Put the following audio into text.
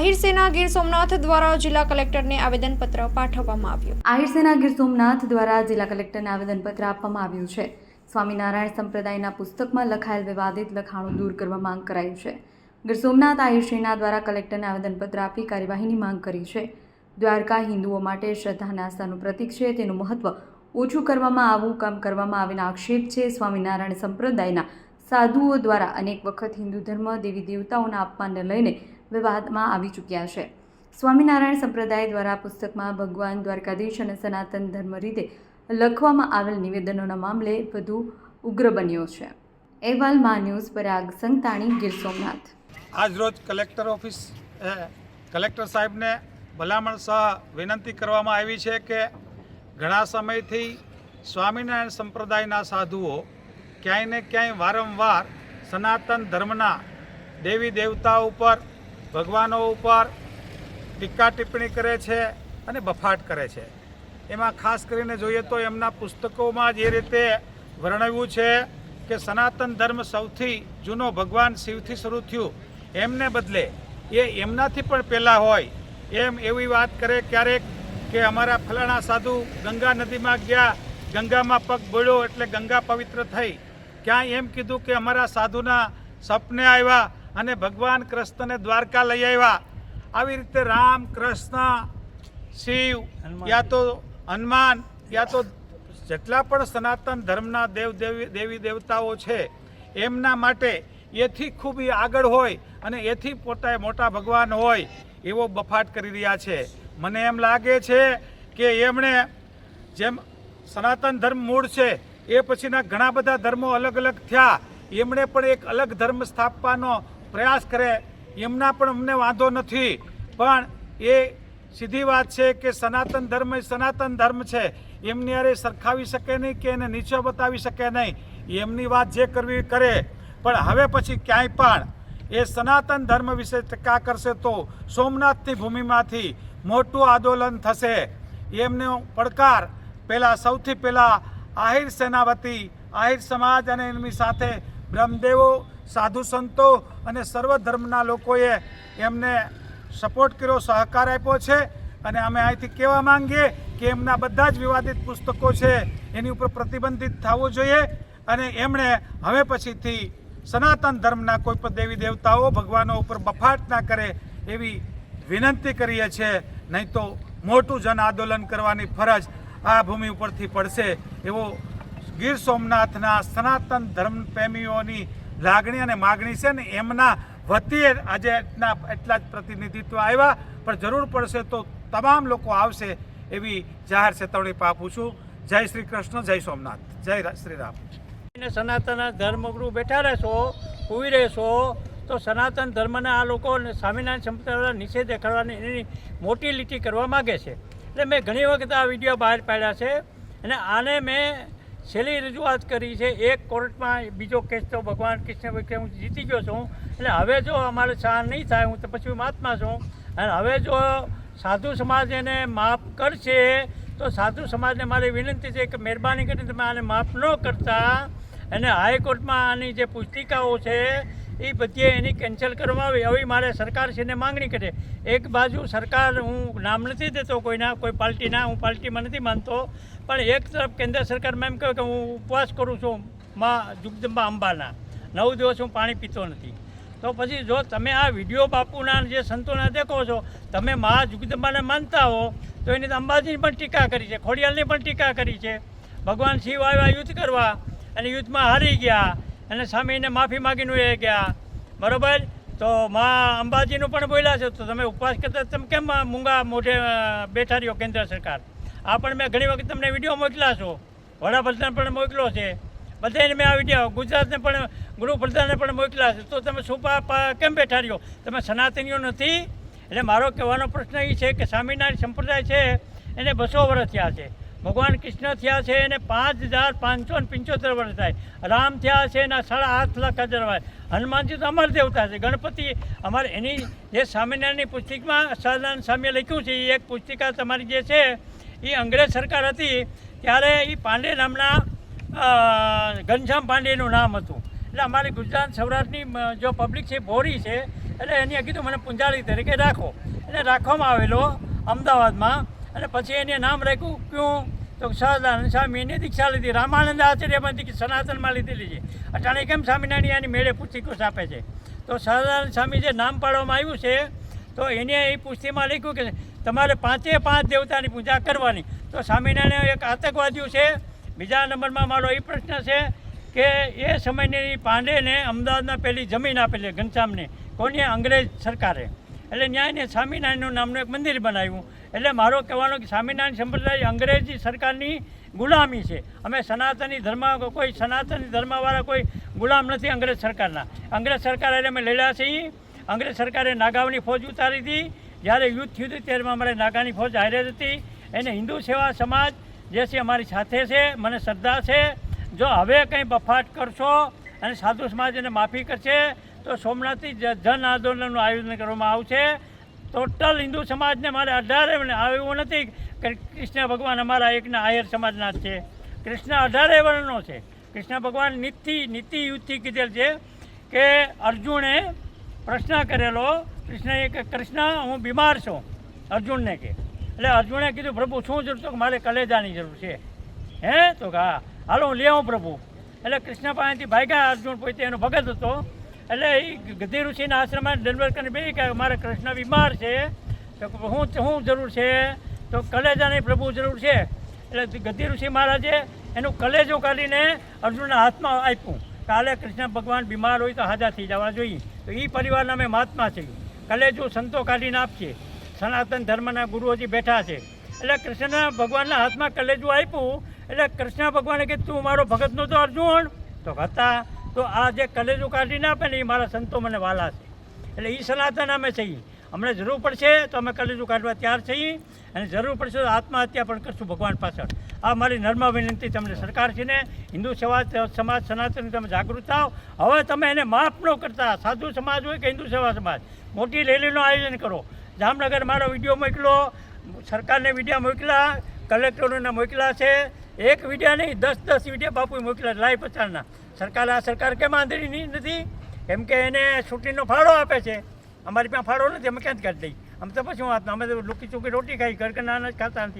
આહિર સેના ગીર સોમનાથ દ્વારા જિલ્લા કલેક્ટરને આવેદનપત્ર પાઠવવામાં આવ્યું. આહિર સેના ગીર સોમનાથ દ્વારા જિલ્લા કલેક્ટરને આવેદનપત્ર આપવામાં આવ્યું છે. સ્વામિનારાયણ સંપ્રદાયના પુસ્તકમાં લખાયેલ વિવાદિત લખાણો દૂર કરવા માંગ કરાઈ છે. ગીર સોમનાથ આહિર સેના દ્વારા કલેક્ટરને આવેદનપત્ર આપી કાર્યવાહીની માંગ કરી છે. દ્વારકા હિન્દુઓ માટે શ્રદ્ધા અને આસ્થાનું પ્રતીક છે. તેનું મહત્વ ઓછું કરવામાં આવું કામ કરવામાં આવેલા આક્ષેપ છે. સ્વામિનારાયણ સંપ્રદાયના સાધુઓ દ્વારા અનેક વખત હિન્દુ ધર્મ દેવી દેવતાઓના અપમાનને લઈને વિવાદમાં આવી ચૂક્યા છે. સ્વામિનારાયણ સંપ્રદાય દ્વારા પુસ્તકમાં ભગવાન દ્વારકાધીશ અને સનાતન ધર્મ રીતે લખવામાં આવેલ નિવેદનોના મામલે વધુ ઉગ્ર બન્યો છે. અહેવાલ મા ન્યૂઝ પરાગ સંતાણી ગીર સોમનાથ. આજરોજ કલેક્ટર ઓફિસ કલેક્ટર સાહેબને ભલામણ સહ વિનંતી કરવામાં આવી છે કે ઘણા સમયથી સ્વામિનારાયણ સંપ્રદાયના સાધુઓ ક્યાંય ને ક્યાંય વારંવાર સનાતન ધર્મના દેવી દેવતા ઉપર ભગવાનો ઉપર ટીકા ટિપ્પણી કરે છે અને બફાટ કરે છે. એમાં ખાસ કરીને જોઈએ તો એમના પુસ્તકોમાં જે રીતે વર્ણવ્યું છે કે સનાતન ધર્મ સૌથી જૂનો ભગવાન શિવથી શરૂ થયું. એમને બદલે એ એમનાથી પણ પહેલાં હોય. એમ એવી વાત કરે ક્યારેક કે અમારા ફલાણા સાધુ ગંગા નદીમાં ગયા, ગંગામાં પગ બોળ્યો એટલે ગંગા પવિત્ર થઈ. ક્યાંય એમ કીધું કે અમારા સાધુના સપને આવ્યા અને ભગવાન કૃષ્ણને દ્વારકા લઈ આવ્યા. આવી રીતે રામ કૃષ્ણ શિવ યા તો હનુમાન યા તો જેટલા પણ સનાતન ધર્મના દેવ દેવી દેવી દેવતાઓ છે એમના માટે એથી ખૂબ આગળ હોય અને એથી પોતા મોટા ભગવાન હોય એવો બફાટ કરી રહ્યા છે. મને એમ લાગે છે કે એમણે જેમ સનાતન ધર્મ મૂળ છે એ પછીના ઘણા બધા ધર્મો અલગ અલગ થયા. એમણે પણ એક અલગ ધર્મ સ્થાપવાનો પ્રયાસ કરે, એમના પણ અમને વાંધો નથી. પણ એ સીધી વાત છે કે સનાતન ધર્મ એ સનાતન ધર્મ છે. એમની અરે સરખાવી શકે નહીં કે એને નીચે બતાવી શકે નહીં. એમની વાત જે કરવી કરે. પણ હવે પછી ક્યાંય પણ એ સનાતન ધર્મ વિશે ટીકા કરશે તો સોમનાથની ભૂમિમાંથી મોટું આંદોલન થશે. એમનો પડકાર પહેલાં સૌથી પહેલાં આહિર સેનાવતી આહિર સમાજ અને એમની સાથે બ્રહ્મદેવો સાધુ સંતો અને સર્વ ધર્મના લોકોએ એમને સપોર્ટ કર્યો, સહકાર આપ્યો છે. અને અમે અહીંથી કહેવા માંગીએ કે એમના બધા જ વિવાદિત પુસ્તકો છે, એની ઉપર પ્રતિબંધિત થવું જોઈએ. અને એમણે હવે પછીથી સનાતન ધર્મના કોઈ પણ દેવી દેવતાઓ ભગવાનો ઉપર બફાટ ના કરે એવી વિનંતી કરીએ છીએ નહીં તો મોટું જન આંદોલન કરવાની ફરજ આ ભૂમિ ઉપરથી પડશે. એવો ગીર સોમનાથના સનાતન ધર્મ પ્રેમીઓની લાગણી અને માગણી છે ને એમના વતીએ આજે એટલા એટલા જ પ્રતિનિધિત્વ આવ્યા. પણ જરૂર પડશે તો તમામ લોકો આવશે એવી જાહેર ચેતવણી પાપું છું. જય શ્રી કૃષ્ણ, જય સોમનાથ. જય શ્રી રામ. સનાતન ધર્મગુરુ બેઠા રહેશો ઉવી રહેશો, તો સનાતન ધર્મના આ લોકો સ્વામિનારાયણ સંપ્રદાયના નિષેધ દેખાડવાની એની મોટી લીટી કરવા માગે છે. એટલે મેં ઘણી વખત આ વીડિયો બહાર પાડ્યા છે અને આને મેં છેલ્લી રજૂઆત કરી છે, એક કોર્ટમાં બીજો કેસ તો ભગવાન કૃષ્ણ વખતે હું જીતી ગયો છું. એટલે હવે જો અમારે સહન નહીં થાય, હું તો પછી મહાત્મા છું. અને હવે જો સાધુ સમાજ એને માફ કરશે, તો સાધુ સમાજને મારી વિનંતી છે કે મહેરબાની કરીને તમે આને માફ ન કરતા. અને હાઈકોર્ટમાં આની જે પુસ્તિકાઓ છે એ બધી એની કેન્સલ કરવામાં આવી આવી મારે સરકારશ્રીને માંગણી કરે? એક બાજુ સરકાર હું નામ નથી દેતો કોઈના, કોઈ પાર્ટીના, હું પાર્ટીમાં નથી માનતો. પણ એક તરફ કેન્દ્ર સરકારમાં એમ કહ્યું કે હું ઉપવાસ કરું છું માં જુગદંબા અંબાના. નવ દિવસ હું પાણી પીતો નથી. તો પછી જો તમે આ વીડિયો બાપુના જે સંતોના દેખો છો, તમે મા જુગદંબાને માનતા હો, તો એની અંબાજીની પણ ટીકા કરી છે, ખોડિયાલની પણ ટીકા કરી છે. ભગવાન શિવ આવ્યા યુદ્ધ કરવા અને યુદ્ધમાં હારી ગયા. અને સ્વામીને માફી માગીને એ ગયા. બરોબર? તો મા અંબાજીનું પણ બોલ્યા છે, તો તમે ઉપવાસ કરતા તમે કેમ મૂંગા મોઢે બેઠા રહ્યો કેન્દ્ર સરકાર? આ પણ મેં ઘણી વખત તમને વીડિયો મોકલ્યા છો. વડાપ્રધાન પણ મોકલ્યો છે. બધાને મેં આ વીડિયો, ગુજરાતને પણ ગૃહપ્રધાને પણ મોકલ્યા છે. તો તમે સુપા કેમ બેઠા રહ્યો? તમે સનાતનીઓ નથી? એટલે મારો કહેવાનો પ્રશ્ન એ છે કે સ્વામિનારાયણ સંપ્રદાય છે, એને બસો વર્ષ થયા છે. ભગવાન કૃષ્ણ થયા છે એને પાંચ હજાર પાંચસો ને પંચોતેર વર્ષ થાય. રામ થયા છે એના સાડા આઠ લાખ હજાર હનુમાનજી તો અમર દેવતા છે. ગણપતિ અમારે એની જે સ્વામિનારાયણની પુસ્તિકમાં સહજાનંદ સ્વામીએ લખ્યું છે, એ એક પુસ્તિકા તમારી જે છે, એ અંગ્રેજ સરકાર હતી. ત્યારે એ પાંડે નામના ઘનશ્યામ પાંડેનું નામ હતું. એટલે અમારી ગુજરાત સૌરાષ્ટ્રની જો પબ્લિક છે ભોરી છે, એટલે એની કીધું મને પૂંજારી તરીકે રાખો. એટલે રાખવામાં આવેલો અમદાવાદમાં અને પછી એને નામ રાખ્યું ક્યું? તો સહજાનંદ સ્વામી એની દીક્ષા લીધી. રામાનંદ આચાર્યમાં દીક્ષા સનાતનમાં લીધેલી છે. અટાણે કેમ સ્વામિનારાયણ એની મેળે પુસ્તિકોસ આપે છે? તો સહજાનંદ સ્વામી જે નામ પાડવામાં આવ્યું છે, તો એને એ પુસ્તિમાં લખ્યું કે તમારે પાંચે પાંચ દેવતાની પૂજા કરવાની. તો સ્વામિનારાયણ એક આતંકવાદીઓ છે. બીજા નંબરમાં મારો એ પ્રશ્ન છે કે એ સમયની પાંડેને અમદાવાદમાં પહેલી જમીન આપેલી ઘનશ્યામને. કોની? અંગ્રેજ સરકારે. એટલે ન્યાયને સ્વામિનારાયણનું નામનું એક મંદિર બનાવ્યું. એટલે મારો કહેવાનો કે સ્વામિનારાયણ સંપ્રદાય અંગ્રેજી સરકારની ગુલામી છે. અમે સનાતની ધર્મ કોઈ સનાતની ધર્મવાળા કોઈ ગુલામ નથી અંગ્રેજ સરકારના. અંગ્રેજ સરકાર અમે લડ્યા છીએ. અંગ્રેજ સરકારે નાગાઓની ફોજ ઉતારી હતી. જ્યારે યુદ્ધ થયું હતું ત્યારે અમારે નાગાની ફોજ હારે હતી. એને હિન્દુ સેવા સમાજ, જે છે અમારી સાથે છે, મને શ્રદ્ધા છે. જો હવે કંઈ બફાટ કરશો અને સાધુ સમાજ એને માફી કરશે તો સોમનાથથી જન આંદોલનનું આયોજન કરવામાં આવશે. ટોટલ હિન્દુ સમાજને મારે અઢારે આવ્યું નથી કે કૃષ્ણ ભગવાન અમારા એકના આયર સમાજના જ છે. કૃષ્ણ અઢારે વર્ણનો છે. કૃષ્ણ ભગવાન નીતિ નીતિ યુદ્ધથી કીધેલ છે કે અર્જુને પ્રશ્ન કરેલો કૃષ્ણએ કે કૃષ્ણ, હું બીમાર છું. અર્જુનને કે. એટલે અર્જુને કીધું, પ્રભુ, શું જરૂર તો મારે કલેજાની જરૂર છે. હે? તો હા. હાલો, હું લેવું પ્રભુ. એટલે કૃષ્ણ પાસેથી ભાગ્યા અર્જુન પોતે એનો ભગત હતો. એટલે એ ગધી ઋષિના આશ્રમમાં ડેલિવર કરીને બે કે મારે કૃષ્ણ બીમાર છે, તો હું હું જરૂર છે, તો કલેજાની પ્રભુ જરૂર છે. એટલે ગધી ઋષિ મહારાજે, એનું કલેજો કાઢીને અર્જુનના હાથમાં આપ્યું. કાલે કૃષ્ણ ભગવાન બીમાર હોય તો હાજા થઈ જવા જોઈએ. તો એ પરિવારના અમે મહાત્મા છીએ કલેજો સંતો કાઢીને આપશે સનાતન ધર્મના ગુરુઓજી બેઠા છે. એટલે કૃષ્ણ ભગવાનના હાથમાં કલેજું આપ્યું. એટલે કૃષ્ણ ભગવાને કીધું, તું મારો ભગતનો તો અર્જુન. તો હતા તો આ જે કલેજું કાઢીને આપે ને એ મારા સંતો મને વાલા છે. એટલે એ સનાતન અમે છીએ. અમને જરૂર પડશે તો અમે કલેજું કાઢવા તૈયાર છીએ અને જરૂર પડશે તો આત્મહત્યા પણ કરશું ભગવાન પાછળ. આ મારી નર્મ વિનંતી તમને સરકાર છે ને, હિન્દુ સેવા સમાજ સનાતન તમે જાગૃત થાવ. હવે તમે એને માફ ન કરતા. સાધુ સમાજ હોય કે હિન્દુ સેવા સમાજ, મોટી રેલીનું આયોજન કરો. જામનગર મારો વીડિયો મોકલો. સરકારને વીડિયો મોકલા. કલેક્ટરોને મોકલા છે. એક વિડીયા નહીં, દસ દસ વિડીયા બાપુએ મોકલા લાઈવ પ્રચારના. સરકાર આ સરકાર કેમ આંધળી નથી? કેમ કે એને છૂટીનો ફાળો આપે છે. અમારી પાસે ફાળો નથી, અમે ક્યાંથી કાઢી દઈએ અમે તો પછી વાત અમે તો લુકી ચૂકી રોટી ખાઈ, ઘર કે નાના ખાતા નથી.